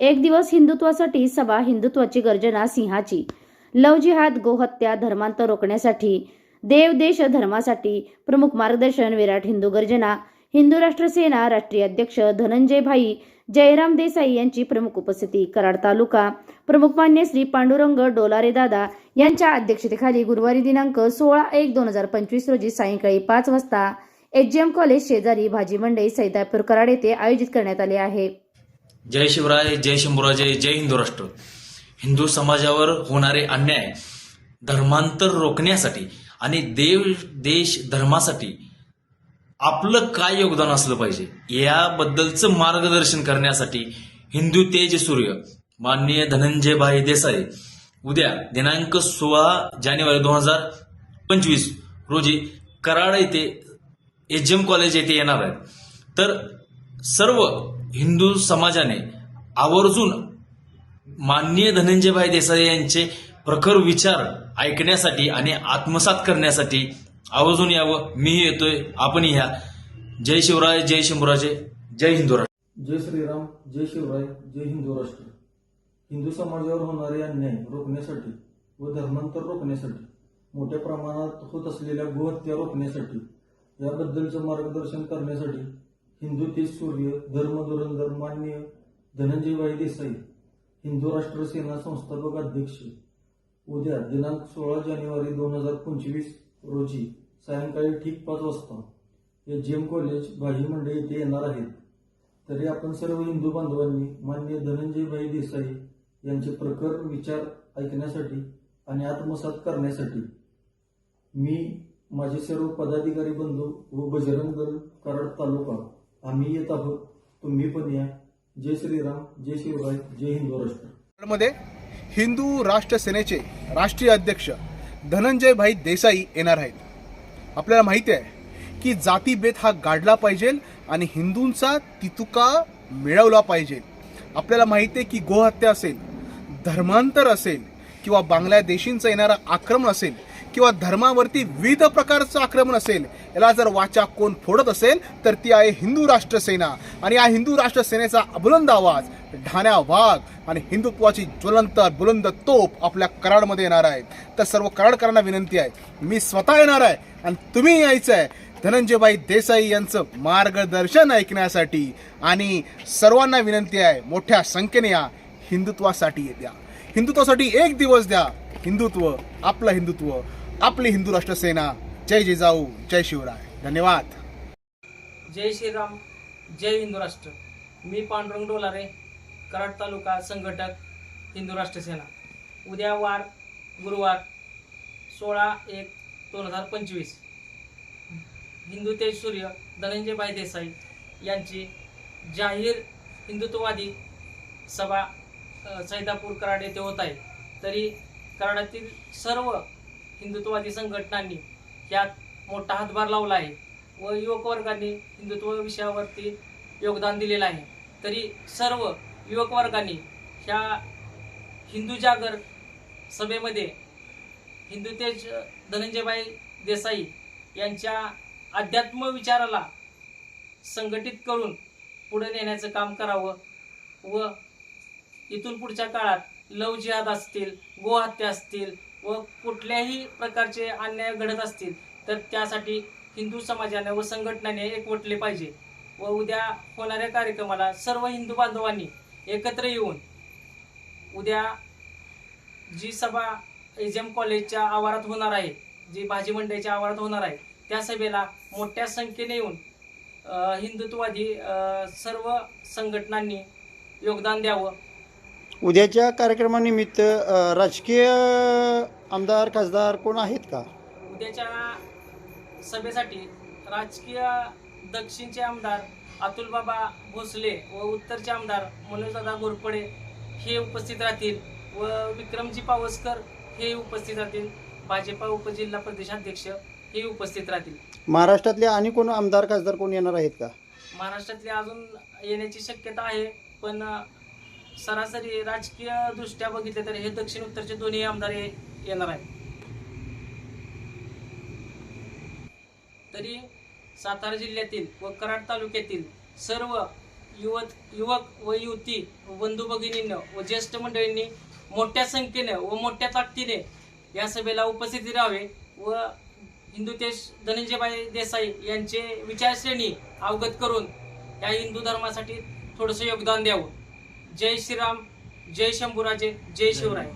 एक दिवस हिंदुत्वासाठी सभा हिंदुत्वाची गर्जना सिंहाची. लव जिहाद गोहत्या धर्मांतर रोखण्यासाठी देव देश धर्मासाठी प्रमुख मार्गदर्शन विराट हिंदू गर्जना हिंदू राष्ट्र सेना राष्ट्रीय अध्यक्ष धनंजय भाई जयराम देसाई यांची प्रमुख उपस्थिती कराड तालुका प्रमुख मान्य श्री पांडुरंग डोलारे दादा यांच्या अध्यक्षतेखाली गुरुवारी दिनांक सोळा एक दोन हजार पंचवीस रोजी सायंकाळी पाच वाजता एच जी एम कॉलेज शेजारी भाजी मंडई सैदापूर कराड येथे आयोजित करण्यात आले आहे. जय शिवराय जय शंभूराजे जय हिंदू राष्ट्र. हिंदू समाजावर होणारे अन्याय धर्मांतर रोखण्यासाठी आणि देव देश धर्मासाठी आपलं काय योगदान असलं पाहिजे याबद्दलचं मार्गदर्शन करण्यासाठी हिंदू तेज सूर्य माननीय धनंजय भाई देसाई उद्या दिनांक सोळा जानेवारी दोन हजार पंचवीस रोजी कराड येथे एचएम कॉलेज येथे येणार आहेत. तर सर्व हिंदू समाजाने आवर्जून माननीय धनंजयभाई देसाई यांचे प्रखर विचार ऐकण्यासाठी आणि आत्मसात करण्यासाठी आवर्जून यावं. मीही येतोय. आपणही ह्या जय शिवराय जय शंभूराजे जय हिंदू राष्ट्र. जय श्रीराम जय शिवराय जय हिंदू राष्ट्र. हिंदू समाजावर होणारे अन्याय रोखण्यासाठी व धर्मांतर रोखण्यासाठी मोठ्या प्रमाणात होत असलेल्या गोहत्या रोखण्यासाठी याबद्दलचं मार्गदर्शन करण्यासाठी हिंदू ते सूर्य धर्मधुरंधर मान्य धनंजयबाई देसाई हिंदू राष्ट्र सेना संस्थापक अध्यक्ष. उद्या दिनांक सोळा जानेवारी दोन हजार पंचवीस रोजी सायंकाळी ठीक पाच वाजता या जेम कॉलेज भाजी मंडळी येथे येणार आहेत. तरी आपण सर्व हिंदू बांधवांनी मान्य धनंजयबाई देसाई यांचे प्रखर विचार ऐकण्यासाठी आणि आत्मसात करण्यासाठी मी माझे सर्व पदाधिकारी बंधू व बजरंग दल कराड तालुका आम्ही येत आहोत. तुम्ही पण या. जय श्रीराम जय शिवराय जय हिंदू राष्ट्रमध्ये हिंदू राष्ट्र सेनेचे राष्ट्रीय अध्यक्ष धनंजय भाई देसाई येणार आहेत. आपल्याला माहिती आहे की जातीभेद हा गाडला पाहिजे आणि हिंदूंचा तितुका मिळवला पाहिजे. आपल्याला माहिती आहे की गोहत्या असेल धर्मांतर असेल किंवा बांगलादेशींचं येणारं आक्रमण असेल किंवा धर्मावरती विविध प्रकारचं आक्रमण असेल याला जर वाचा कोण फोडत असेल तर ती आहे हिंदू राष्ट्र सेना आणि या हिंदू राष्ट्र सेनेचा आवाज ढाण्या वाघ आणि हिंदुत्वाची ज्वलंत बुलंद तोप आपल्या कराडमध्ये येणार आहे. तर सर्व कराडकरांना विनंती आहे मी स्वतः येणार आहे आणि तुम्ही यायचं आहे धनंजयबाई देसाई यांचं मार्गदर्शन ऐकण्यासाठी आणि सर्वांना विनंती आहे मोठ्या संख्येने या हिंदुत्वासाठी द्या. हिंदुत्वासाठी एक दिवस द्या. हिंदुत्व आपलं हिंदुत्व. आपली हिंदू राष्ट्र सेना जय जिजाऊ जय शिवराय. धन्यवाद. जय श्रीराम जय हिंदू राष्ट्र. मी पांडुरंग डोलारे कराड तालुका संघटक हिंदू राष्ट्र सेना उद्या वार गुरुवार सोळा एक दोन हजार पंचवीस. हिंदू तेज सूर्य धनंजयभाई देसाई यांची जाहीर हिंदुत्ववादी सभा सैदापूर कराड येथे होत आहे. तरी कराडातील सर्व हिंदुत्ववादी संघटनांनी यात मोठा हातभार लावला आहे व युवकवर्गांनी हिंदुत्व विषयावरती योगदान दिलेलं आहे. तरी सर्व युवकवर्गांनी ह्या हिंदू जागर सभेमध्ये हिंदुतेज तेज देसाई यांच्या अध्यात्म विचाराला संघटित करून पुढे नेण्याचं काम करावं व इथून पुढच्या काळात लव जिहाद असतील गोहत्या असतील व कुठल्याही प्रकारचे अन्याय घडत असतील तर त्यासाठी हिंदू समाजाने व संघटनाने एकवटले पाहिजे. व उद्या होणाऱ्या कार्यक्रमाला सर्व हिंदू बांधवांनी एकत्र येऊन उद्या जी सभा एज एम कॉलेजच्या आवारात होणार आहे जी भाजी मंडईच्या आवारात होणार आहे त्या सभेला मोठ्या संख्येने येऊन हिंदुत्ववादी सर्व संघटनांनी योगदान द्यावं. उद्याच्या कार्यक्रमानिमित्त अ, राजकीय आमदार खासदार कोण आहेत का? उद्याच्या सभेसाठी राजकीय दक्षिणचे आमदार अतुलबाबा भोसले व उत्तरचे आमदार मनोजदादा घोरपडे हे उपस्थित राहतील व विक्रमजी पावसकर हे उपस्थित राहतील. भाजपा उपजिल्हा प्रदेशाध्यक्ष हे उपस्थित राहतील. महाराष्ट्रातले आणि कोण आमदार खासदार कोण येणार आहेत का? महाराष्ट्रातले अजून येण्याची शक्यता आहे पण सरासरी राजकीय दृष्ट्या बघितले तर हे दक्षिण उत्तरचे दोन्ही आमदार हे येणार आहेत. तरी सातारा जिल्ह्यातील व कराड तालुक्यातील सर्व युवक युवक व युवती बंधू भगिनींनो व ज्येष्ठ मंडळींनी मोठ्या संख्येने व मोठ्या ताकदीने या सभेला उपस्थिती राहावे व हिंदू देश देसाई यांचे विचारश्रेणी अवगत करून या हिंदू धर्मासाठी थोडंसं योगदान द्यावं. जय श्रीराम जय शंभूराजे जय शिवराय.